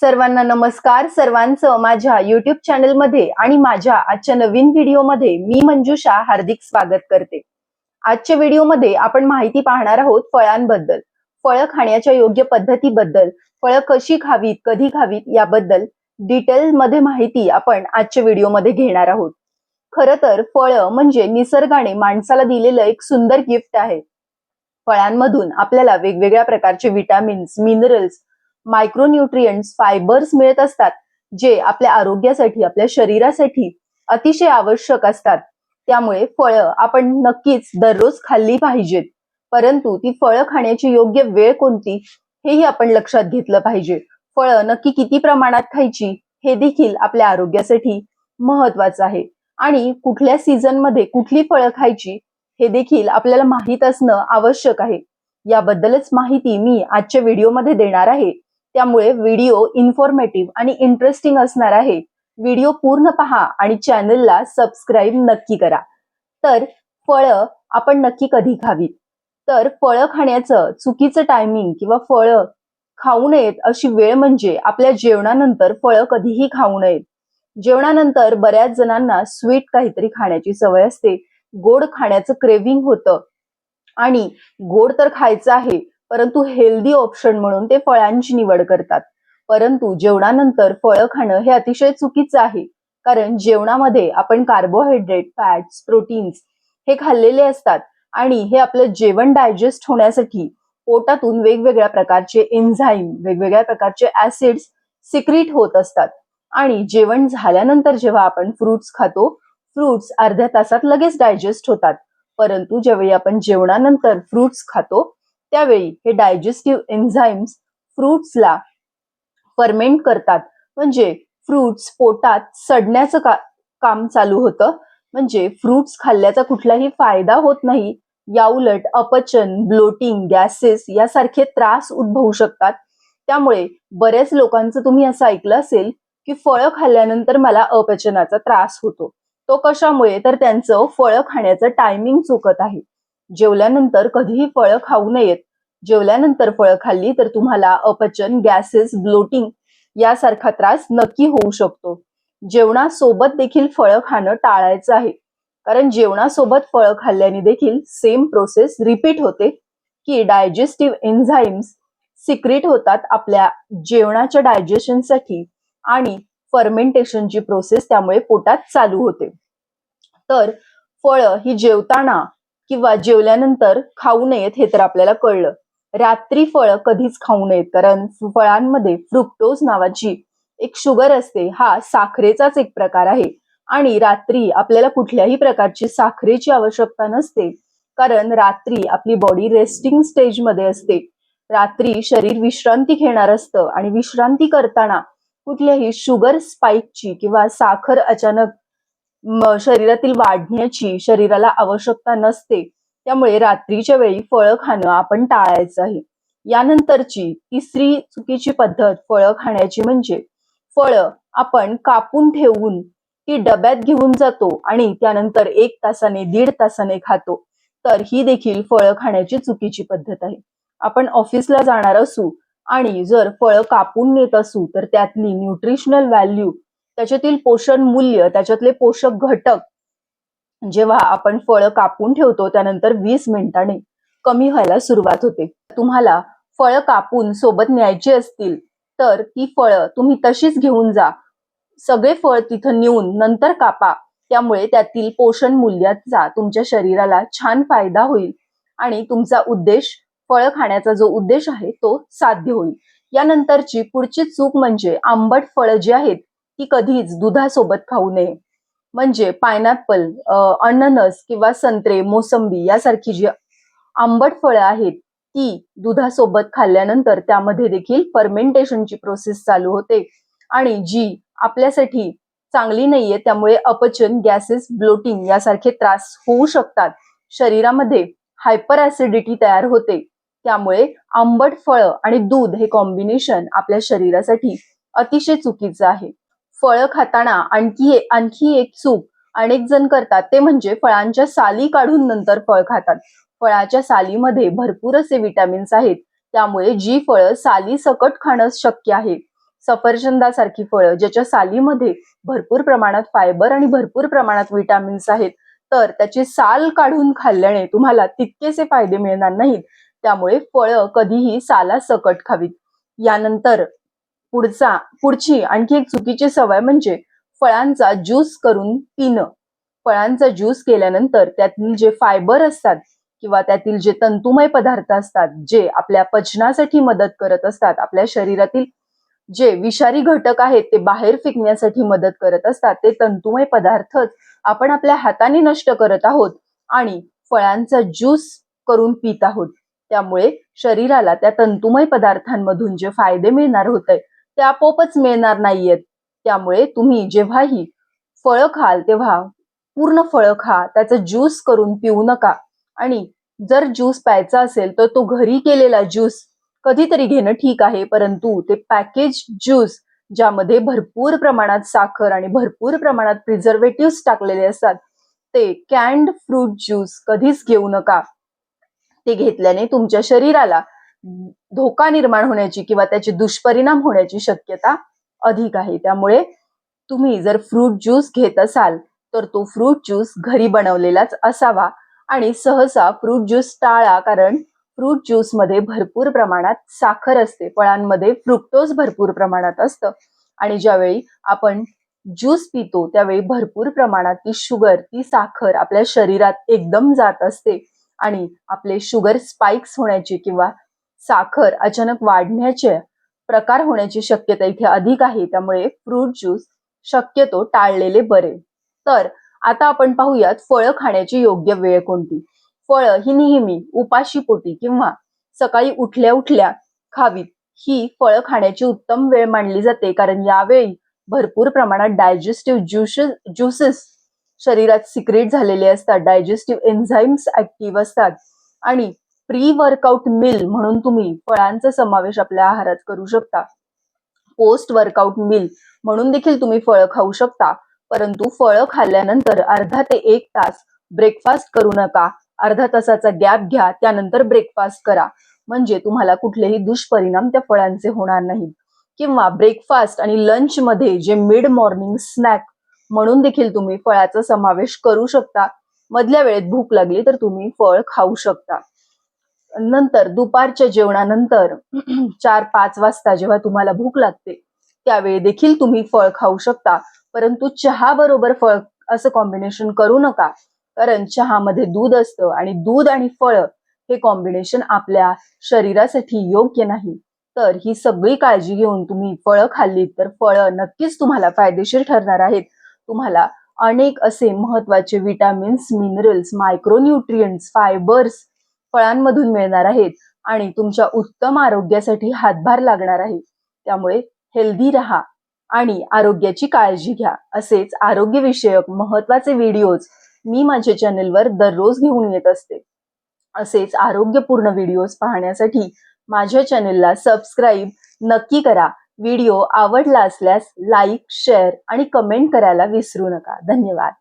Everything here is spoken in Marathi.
सर्वांना नमस्कार. सर्वांचं माझ्या युट्यूब चॅनलमध्ये आणि माझ्या आजच्या नवीन व्हिडिओमध्ये मी मंजुषा हार्दिक स्वागत करते. आजच्या व्हिडिओमध्ये आपण माहिती पाहणार आहोत फळांबद्दल. फळं खाण्याच्या योग्य पद्धतीबद्दल फळं कशी खावीत कधी खावीत याबद्दल डिटेल मध्ये माहिती आपण आजच्या व्हिडिओमध्ये घेणार आहोत. खरं तर फळं म्हणजे निसर्गाने माणसाला दिलेलं एक सुंदर गिफ्ट आहे. फळांमधून आपल्याला वेगवेगळ्या प्रकारचे विटामिन्स मिनरल्स मायक्रोन्युट्रियंट्स फायबर्स मिळत असतात जे आपल्या आरोग्यासाठी आपल्या शरीरासाठी अतिशय आवश्यक असतात. त्यामुळे फळं आपण नक्कीच दररोज खाल्ली पाहिजेत. परंतु ती फळं खाण्याची योग्य वेळ कोणती हेही आपण लक्षात घेतलं पाहिजे. फळं नक्की किती प्रमाणात खायची हे देखील आपल्या आरोग्यासाठी महत्वाचं आहे. आणि कुठल्या सीझनमध्ये कुठली फळं खायची हे देखील आपल्याला माहीत असणं आवश्यक आहे. याबद्दलच माहिती मी आजच्या व्हिडिओमध्ये देणार आहे. त्यामुळे व्हिडिओ इन्फॉर्मेटिव्ह आणि इंटरेस्टिंग असणार आहे. व्हिडिओ पूर्ण पहा आणि चॅनलला सबस्क्राईब नक्की करा. तर फळं आपण नक्की कधी खावीत? तर फळं खाण्याचं चुकीचं टायमिंग किंवा फळं खाऊ नयेत अशी वेळ म्हणजे आपल्या जेवणानंतर फळं कधीही खाऊ नयेत. जेवणानंतर बऱ्याच जणांना स्वीट काहीतरी खाण्याची सवय असते. गोड खाण्याचं क्रेविंग होतं. आणि गोड तर खायचं आहे परंतु हेल्दी ऑप्शन म्हणून ते फळांची निवड करतात. परंतु जेवणानंतर फळं खाणं हे अतिशय चुकीचं आहे. कारण जेवणामध्ये आपण कार्बोहायड्रेट फॅट्स प्रोटीन्स हे खाल्लेले असतात आणि हे आपलं जेवण डायजेस्ट होण्यासाठी पोटातून वेगवेगळ्या प्रकारचे एन्झाईम वेगवेगळ्या प्रकारचे ऍसिड्स सिक्रीट होत असतात. आणि जेवण झाल्यानंतर जेव्हा आपण फ्रुट्स खातो फ्रुट्स अर्ध्या तासात लगेच डायजेस्ट होतात. परंतु ज्यावेळी आपण जेवणानंतर फ्रुट्स खातो त्यावेळी हे डायजेस्टिव्ह एन्झाईम्स फ्रुट्सला फर्मेंट करतात. म्हणजे फ्रुट्स पोटात सडण्याचं का काम चालू होतं. म्हणजे फ्रुट्स खाल्ल्याचा कुठलाही फायदा होत नाही. याउलट अपचन ब्लोटिंग गॅसेस यासारखे त्रास उद्भवू शकतात. त्यामुळे बऱ्याच लोकांचं तुम्ही असं ऐकलं असेल की फळं खाल्ल्यानंतर मला अपचनाचा त्रास होतो. तो कशामुळे? तर त्यांचं फळं खाण्याचं टायमिंग चुकत आहे. जेवल्यानंतर कधीही फळं खाऊ नयेत. जेवल्यानंतर फळं खाल्ली तर तुम्हाला अपचन गॅसेस ब्लोटिंग यासारखा त्रास नक्की होऊ शकतो. जेवणासोबत देखील फळं खाणं टाळायचं आहे. कारण जेवणासोबत फळं खाल्ल्याने देखील सेम प्रोसेस रिपीट होते. की डायजेस्टिव्ह एन्झाईम्स सिक्रेट होतात आपल्या जेवणाच्या डायजेशनसाठी आणि फर्मेंटेशनची प्रोसेस त्यामुळे पोटात चालू होते. तर फळं ही जेवताना किंवा जेवल्यानंतर खाऊ नयेत हे तर आपल्याला कळलं. रात्री फळं कधीच खाऊ नयेत. कारण फळांमध्ये फ्रुक्टोज नावाची एक शुगर असते. हा साखरेचाच एक प्रकार आहे. आणि रात्री आपल्याला कुठल्याही प्रकारची साखरेची आवश्यकता नसते. कारण रात्री आपली बॉडी रेस्टिंग स्टेजमध्ये असते. रात्री शरीर विश्रांती घेणार असतं. आणि विश्रांती करताना कुठल्याही शुगर स्पाइकची किंवा साखर अचानक शरीरातील वाढण्याची शरीराला आवश्यकता नसते. त्यामुळे रात्रीच्या वेळी फळं खाणं आपण टाळायचं आहे. यानंतरची तिसरी चुकीची पद्धत फळं खाण्याची म्हणजे फळं आपण कापून ठेवून ती डब्यात घेऊन जातो आणि त्यानंतर एक तासाने दीड तासाने खातो. तर ही देखील फळं खाण्याची चुकीची पद्धत आहे. आपण ऑफिसला जाणार असू आणि जर फळं कापून नेत असू तर त्यातली न्यूट्रिशनल व्हॅल्यू त्याच्यातील पोषण मूल्य त्याच्यातले पोषक घटक जेव्हा आपण फळं कापून ठेवतो त्यानंतर वीस मिनिटांनी कमी व्हायला सुरुवात होते. तुम्हाला फळं कापून सोबत न्यायची असतील तर ती फळं तुम्ही तशीच घेऊन जा. सगळे फळ तिथं नेऊन नंतर कापा. त्यामुळे त्यातील पोषण मूल्याचा तुमच्या शरीराला छान फायदा होईल आणि तुमचा उद्देश फळं खाण्याचा जो उद्देश आहे तो साध्य होईल. यानंतरची पुढची चूक म्हणजे आंबट फळं जी आहेत ती कधीच दुधासोबत खाऊ नये. म्हणजे पायनॅपल अननस किंवा संत्रे मोसंबी यासारखी जी आंबट फळं आहेत ती दुधासोबत खाल्ल्यानंतर त्यामध्ये देखील फर्मेंटेशनची प्रोसेस चालू होते. आणि जी आपल्यासाठी चांगली नाहीये त्यामुळे अपचन गॅसेस ब्लोटिंग यासारखे त्रास होऊ शकतात. शरीरामध्ये हायपर ऍसिडिटी तयार होते. त्यामुळे आंबट फळं आणि दूध हे कॉम्बिनेशन आपल्या शरीरासाठी अतिशय चुकीचं आहे. फळं खाताना आणखी आणखी एक चूक अनेक जण करतात. ते म्हणजे फळांच्या साली काढून नंतर फळ खातात. फळाच्या सालीमध्ये भरपूर असे विटॅमिन्स आहेत. त्यामुळे जी फळं साली सकट खाणं शक्य आहे. सफरचंदासारखी फळं ज्याच्या सालीमध्ये भरपूर प्रमाणात फायबर आणि भरपूर प्रमाणात विटॅमिन्स आहेत तर त्याची साल काढून खाल्ल्याने तुम्हाला तितकेसे फायदे मिळणार नाहीत. त्यामुळे फळं कधीही साला सकट खावीत. यानंतर पुढचा पुढची आणखी एक चुकीची सवय म्हणजे फळांचा ज्यूस करून पिणं. फळांचा ज्यूस केल्यानंतर त्यातील जे फायबर असतात किंवा त्यातील जे तंतुमय पदार्थ असतात जे आपल्या पचनासाठी मदत करत असतात आपल्या शरीरातील जे विषारी घटक आहेत ते बाहेर फेकण्यासाठी मदत करत असतात ते तंतुमय पदार्थच आपण आपल्या हाताने नष्ट करत आहोत आणि फळांचा ज्यूस करून पित आहोत. त्यामुळे शरीराला त्या तंतुमय पदार्थांमधून जे फायदे मिळणार होते ते आपोआपच मिळणार नाहीयेत. त्यामुळे तुम्ही जेव्हाही फळं खाल तेव्हा पूर्ण फळं खा. त्याचं ज्यूस करून पिऊ नका. आणि जर ज्यूस प्यायचा असेल तर तो घरी केलेला ज्यूस कधीतरी घेणं ठीक आहे परंतु ते पॅकेज ज्यूस ज्यामध्ये भरपूर प्रमाणात साखर आणि भरपूर प्रमाणात प्रिझर्वेटिव्ह टाकलेले असतात ते कॅन्ड फ्रूट ज्यूस कधीच घेऊ नका. ते घेतल्याने तुमच्या शरीराला धोका निर्माण होण्याची किंवा त्याचे दुष्परिणाम होण्याची शक्यता अधिक आहे. त्यामुळे तुम्ही जर फ्रूट ज्यूस घेत असाल तर तो फ्रूट ज्यूस घरी बनवलेलाच असावा. आणि सहसा फ्रूट ज्यूस टाळा कारण फ्रूट ज्यूसमध्ये भरपूर प्रमाणात साखर असते. फळांमध्ये फ्रुक्टोज भरपूर प्रमाणात असतं. आणि ज्यावेळी आपण ज्यूस पितो त्यावेळी भरपूर प्रमाणात ती शुगर ती साखर आपल्या शरीरात एकदम जात असते. आणि आपले शुगर स्पाइक्स होण्याची किंवा साखर अचानक वाढण्याचे प्रकार होण्याची शक्यता इथे अधिक आहे. त्यामुळे फ्रूट ज्यूस शक्यतो टाळलेले बरे. तर आता आपण पाहूयात फळं खाण्याची योग्य वेळ कोणती? फळं ही नेहमी उपाशी पोटी किंवा सकाळी उठल्या उठल्या खावीत. ही फळं खाण्याची उत्तम वेळ मानली जाते कारण यावेळी भरपूर प्रमाणात डायजेस्टिव्ह ज्युसेस ज्युसेस शरीरात सिक्रेट झालेले असतात. डायजेस्टिव्ह एन्झाईम्स ऍक्टिव्ह असतात. आणि प्री वर्कआउट मिल म्हणून तुम्ही फळांचा समावेश आपल्या आहारात करू शकता. पोस्ट वर्कआउट मिल म्हणून देखील तुम्ही फळं खाऊ शकता परंतु फळं खाल्ल्यानंतर अर्धा ते एक तास ब्रेकफास्ट करू नका. अर्धा तासाचा गॅप घ्या त्यानंतर ब्रेकफास्ट करा. म्हणजे तुम्हाला कुठलेही दुष्परिणाम त्या फळांचे होणार नाहीत. किंवा ब्रेकफास्ट आणि लंच मध्ये जे मिड मॉर्निंग स्नॅक म्हणून देखील तुम्ही फळाचा समावेश करू शकता. मधल्या वेळेत भूक लागली तर तुम्ही फळ खाऊ शकता. नंतर दुपारच्या जेवणानंतर चार पाच वाजता जेव्हा तुम्हाला भूक लागते त्यावेळी देखील तुम्ही फळ खाऊ शकता. परंतु चहा बरोबर फळ असं कॉम्बिनेशन करू नका. कारण चहामध्ये दूध असतं आणि दूध आणि फळ हे कॉम्बिनेशन आपल्या शरीरासाठी योग्य नाही. तर ही सगळी काळजी घेऊन तुम्ही फळं खाल्लीत तर फळं नक्कीच तुम्हाला फायदेशीर ठरणार आहेत. तुम्हाला अनेक असे महत्त्वाचे विटामिन्स मिनरल्स मायक्रोन्यूट्रियंट्स फायबर्स फळांमधून मिळणार आहेत आणि तुमच्या उत्तम आरोग्यासाठी हातभार लागणार आहे. त्यामुळे हेल्दी राहा आणि आरोग्याची काळजी घ्या. असेच आरोग्यविषयक महत्त्वाचे व्हिडिओज मी माझ्या चॅनेलवर दररोज घेऊन येत असते. असेच आरोग्यपूर्ण व्हिडिओज पाहण्यासाठी माझ्या चॅनेलला सबस्क्राईब नक्की करा. व्हिडिओ आवडला असल्यास लाईक शेअर आणि कमेंट करायला विसरू नका. धन्यवाद.